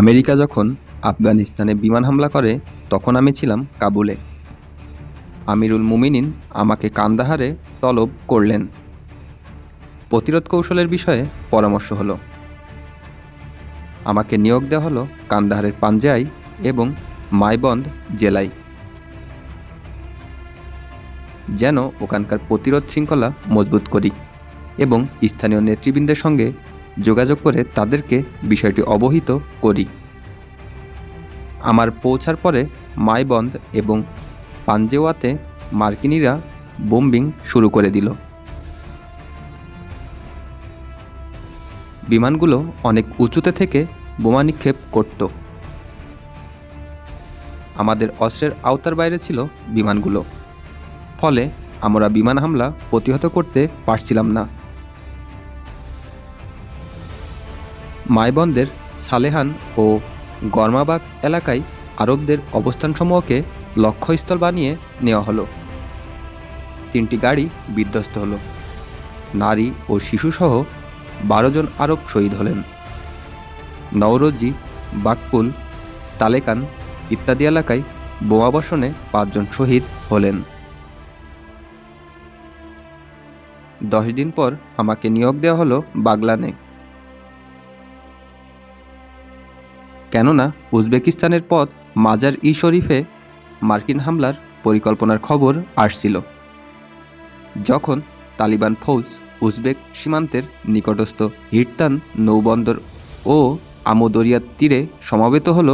America যখন আফগানিস্তানে বিমান হামলা করে, তখন আমি ছিলাম কাবুলে। আমিরুল মুমিনিন আমাকে কান্দাহারে তলব করলেন। প্রতিরোধ কৌশলের বিষয়ে পরামর্শ হলো। আমাকে নিয়োগ দেওয়া হলো কান্দাহারের পাঞ্জাই এবং মাইবন্দ জেলায়। যেন ওখানকার প্রতিরোধ শৃঙ্খলা মজবুত করি এবং স্থানীয় নেতৃবৃন্দের সঙ্গে যোগাযোগ করে তাদেরকে বিষয়টি অবহিত করি। আমার পৌঁছার পরে মাইবন্দ এবং পাঞ্জেওয়াতে মার্কিনিরা বোম্বিং শুরু করে দিল। বিমানগুলো অনেক উঁচুতে থেকে বোমা নিক্ষেপ করত। আমাদের অস্ত্রের আওতার বাইরে ছিল বিমানগুলো। ফলে আমরা বিমান হামলা প্রতিহত করতে পারছিলাম না। মাইবন্দের, সালেহান ও গরমাবাগ এলাকায় আরবদের অবস্থানসমূহকে লক্ষ্যস্থল বানিয়ে নেওয়া হলো। তিনটি গাড়ি বিধ্বস্ত হলো। নারী ও শিশুসহ বারো জন আরব শহীদ হলেন। নওরোজি বাকপুল তালেকান ইত্যাদি এলাকায় বোমাবর্ষণে পাঁচজন শহীদ হলেন। দশ দিন পর আমাকে নিয়োগ দেওয়া হলো বাগলানে। কেননা উজবেকিস্তানের পথ মাজার ই শরীফে মার্কিন হামলার পরিকল্পনার খবর আসছিল। যখন তালিবান ফৌজ উজবেক সীমান্তের নিকটস্থ হিরতান নৌবন্দর ও আমোদরিয়ার তীরে সমাবেত হল,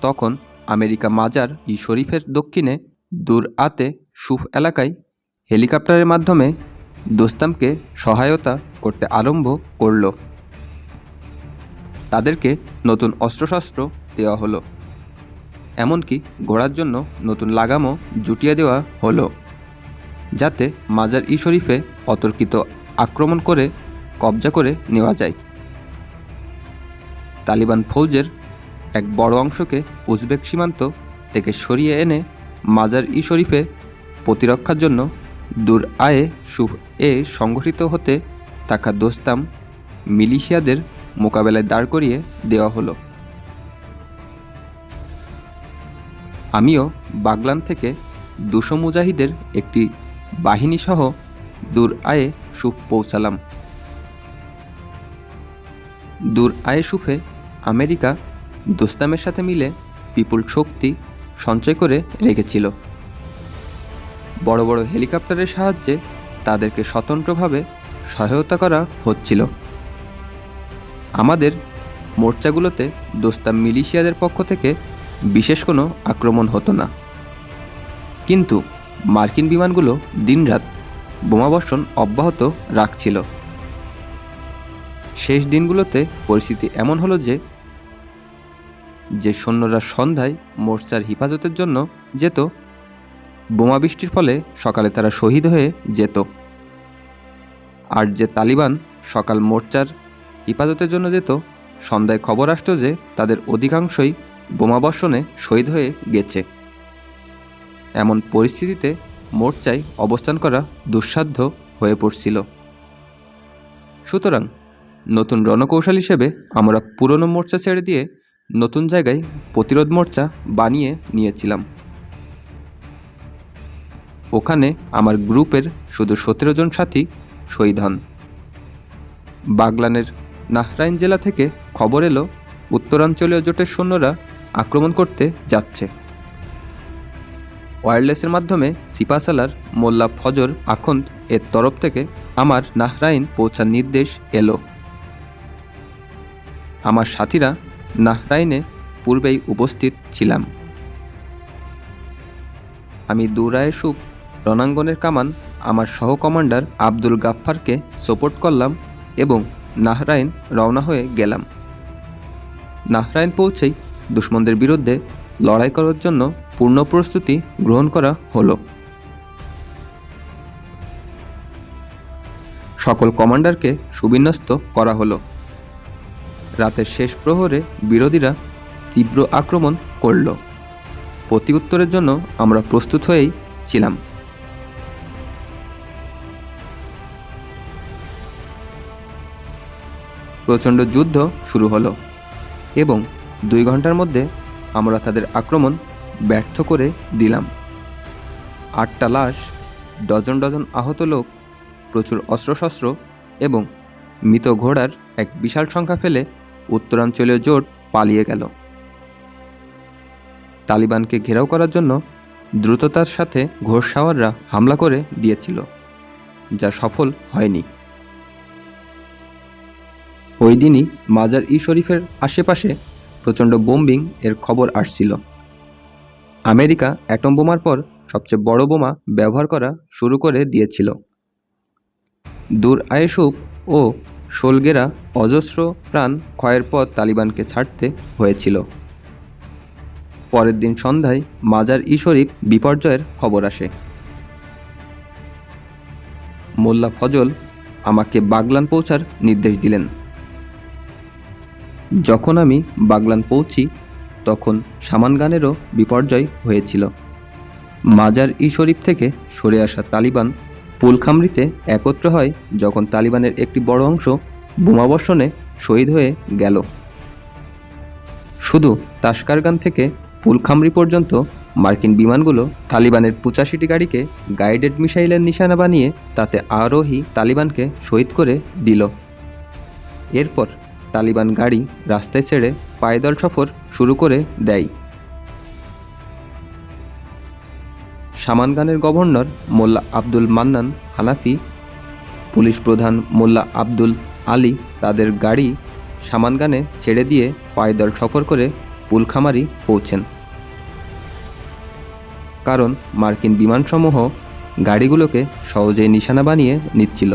তখন আমেরিকা মাজার ই শরীফের দক্ষিণে দূর আতে সুফ এলাকায় হেলিকপ্টারের মাধ্যমে দোস্তামকে সহায়তা করতে আরম্ভ করল। তাদেরকে নতুন অস্ত্রশস্ত্র দেওয়া হলো। এমনকি ঘোড়ার জন্য নতুন লাগামও জুটিয়ে দেওয়া হলো, যাতে মাজার ই শরীফে অতর্কিত আক্রমণ করে কবজা করে নেওয়া যায়। তালিবান ফৌজের এক বড় অংশকে উজবেক সীমান্ত থেকে সরিয়ে এনে মাজার ই শরীফে প্রতিরক্ষার জন্য দূর আয়ে সুফ এ সংগঠিত হতে থাকা দোস্তাম মিলিশিয়াদের মোকাবেলায় দাঁড় করিয়ে দেওয়া হলো। আমিও বাগলান থেকে দুশো মুজাহিদের একটি বাহিনীসহ দূর আয়ে সুফ পৌঁছালাম। দূর আয়ে সুফে আমেরিকা দোস্তামের সাথে মিলে বিপুল শক্তি সঞ্চয় করে রেখেছিল। বড় বড় হেলিকপ্টারের সাহায্যে তাদেরকে স্বতন্ত্রভাবে সহায়তা করা হচ্ছিল। আমাদের মোর্চাগুলোতে দোস্তা মিলিশিয়াদের পক্ষ থেকে বিশেষ কোনো আক্রমণ হতো না। কিন্তু মার্কিন বিমানগুলো দিনরাত বোমাবর্ষণ অব্যাহত রাখছিল। শেষ দিনগুলোতে পরিস্থিতি এমন হলো যে যে সৈন্যরা সন্ধ্যায় মোর্চার হিফাজতের জন্য যেত, বোমা বৃষ্টির ফলে সকালে তারা শহীদ হয়ে যেত। আর যে তালিবান সকাল মোর্চার হিফাজতের জন্য যেত, সন্ধ্যায় খবর আসতো যে তাদের অধিকাংশই বোমাবর্ষণে শহীদ হয়ে গেছে। এমন পরিস্থিতিতে মোর্চায় অবস্থান করা দুঃসাধ্য হয়ে পড়ছিল। সুতরাং নতুন রণকৌশল হিসেবে আমরা পুরনো মোর্চা ছেড়ে দিয়ে নতুন জায়গায় প্রতিরোধ মোর্চা বানিয়ে নিয়েছিলাম। ওখানে আমার গ্রুপের শুধু সতেরো জন সাথী শহীদ হন। বাগলানের নাহরাইন জেলা থেকে খবর এলো, উত্তরাঞ্চলীয় জোটের সৈন্যরা আক্রমণ করতে যাচ্ছে। ওয়্যারলেসের মাধ্যমে সিপাসালার মোল্লা ফজর আখন্দ এর তরফ থেকে আমার নাহরাইন পৌঁছার নির্দেশ এলো। আমার সাথীরা নাহরাইনে পূর্বেই উপস্থিত ছিলাম। আমি দুরায়ে সুপ রণাঙ্গনের কামান আমার সহ কমান্ডার আব্দুল গাফফারকে সাপোর্ট করলাম এবং নাহরাইন রওনা হয়ে গেলাম। নাহরাইন পৌঁছেই দুশ্মনদের বিরুদ্ধে লড়াই করার জন্য পূর্ণ প্রস্তুতি গ্রহণ করা হলো। সকল কমান্ডারকে সুবিন্যস্ত করা হলো। রাতের শেষ প্রহরে বিরোধীরা তীব্র আক্রমণ করল। প্রতি উত্তরের জন্য আমরা প্রস্তুত হয়েই ছিলাম। প্রচণ্ড যুদ্ধ শুরু হলো এবং দুই ঘণ্টার মধ্যে আমরা তাদের আক্রমণ ব্যর্থ করে দিলাম। আটটা লাশ, ডজন ডজন আহত লোক, প্রচুর অস্ত্রশস্ত্র এবং মৃত ঘোড়ার এক বিশাল সংখ্যা ফেলে উত্তরাঞ্চলীয় জোট পালিয়ে গেল। তালিবানকে ঘেরাও করার জন্য দ্রুততার সাথে ঘোষসাওয়াররা হামলা করে দিয়েছিল, যা সফল হয়নি। ওই দিনই মাজার ই শরীফের আশেপাশে প্রচণ্ড বোম্বিং এর খবর আসছিল। আমেরিকা অ্যাটম বোমার পর সবচেয়ে বড় বোমা ব্যবহার করা শুরু করে দিয়েছিল। দূর আয়েসুক ও শোলগেরা অজস্র প্রাণ ক্ষয়ের পর তালিবানকে ছাড়তে হয়েছিল। পরের দিন সন্ধ্যায় মাজার ই শরীফ বিপর্যয়ের খবর আসে। মোল্লা ফজল আমাকে বাগলান পৌঁছার নির্দেশ দিলেন। যখন আমি বাগলান পৌঁছি, তখন সামানগানেরও বিপর্যয় হয়েছিল। মাজার ই শরীফ থেকে সরে আসা তালিবান পুলখামরিতে একত্র হয় যখন তালিবানের একটি বড় অংশ বোমাবর্ষণে শহীদ হয়ে গেল। শুধু তাস্কারগান থেকে পুলখামরি পর্যন্ত মার্কিন বিমানগুলো তালিবানের পঁচাশিটি গাড়িকে গাইডেড মিসাইলের নিশানা বানিয়ে তাতে আরোহী তালিবানকে শহীদ করে দিল। এরপর তালিবান গাড়ি রাস্তায় ছেড়ে পায়দল সফর শুরু করে দেয়। সামানগানের গভর্নর মোল্লা আব্দুল মান্নান হানাফি, পুলিশ প্রধান মোল্লা আব্দুল আলী তাদের গাড়ি সামানগানে ছেড়ে দিয়ে পায়দল সফর করে পুলখামারি পৌঁছেন। কারণ মার্কিন বিমানসমূহ গাড়িগুলোকে সহজেই নিশানা বানিয়ে নিচ্ছিল।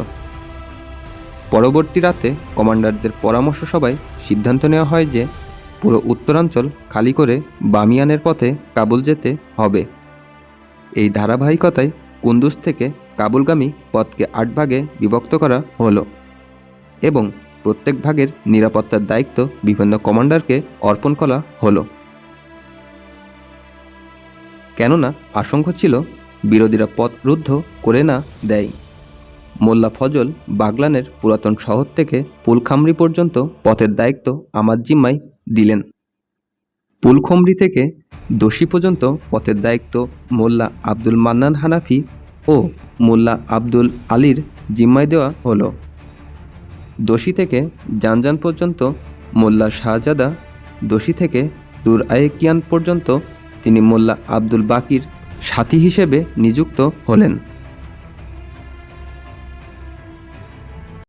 পরবর্তী রাতে কমান্ডারদের পরামর্শ সভায় সিদ্ধান্ত নেওয়া হয় যে পুরো উত্তরাঞ্চল খালি করে বামিয়ানের পথে কাবুল যেতে হবে। এই ধারাবাহিকতায় কুন্দুজ থেকে কাবুলগামী পথকে আট ভাগে বিভক্ত করা হলো এবং প্রত্যেক ভাগের নিরাপত্তার দায়িত্ব বিভিন্ন কমান্ডারকে অর্পণ করা হলো। কেননা আশঙ্কা ছিল বিরোধীরা পথ রুদ্ধ করে না দেয়। মোল্লা ফজল বাগলানের পুরাতন শহর থেকে পুলখামরি পর্যন্ত পথের দায়িত্ব আমার জিম্মায় দিলেন। পুলখমরি থেকে দোষী পর্যন্ত পথের দায়িত্ব মোল্লা আব্দুল মান্নান হানাফি ও মোল্লা আব্দুল আলীর জিম্মায় দেওয়া হলো। দোষী থেকে জানজান পর্যন্ত মোল্লা শাহজাদা দোষী থেকে দূর আয়েকিয়ান পর্যন্ত তিনি মোল্লা আব্দুল বাকির সাথী হিসেবে নিযুক্ত হলেন।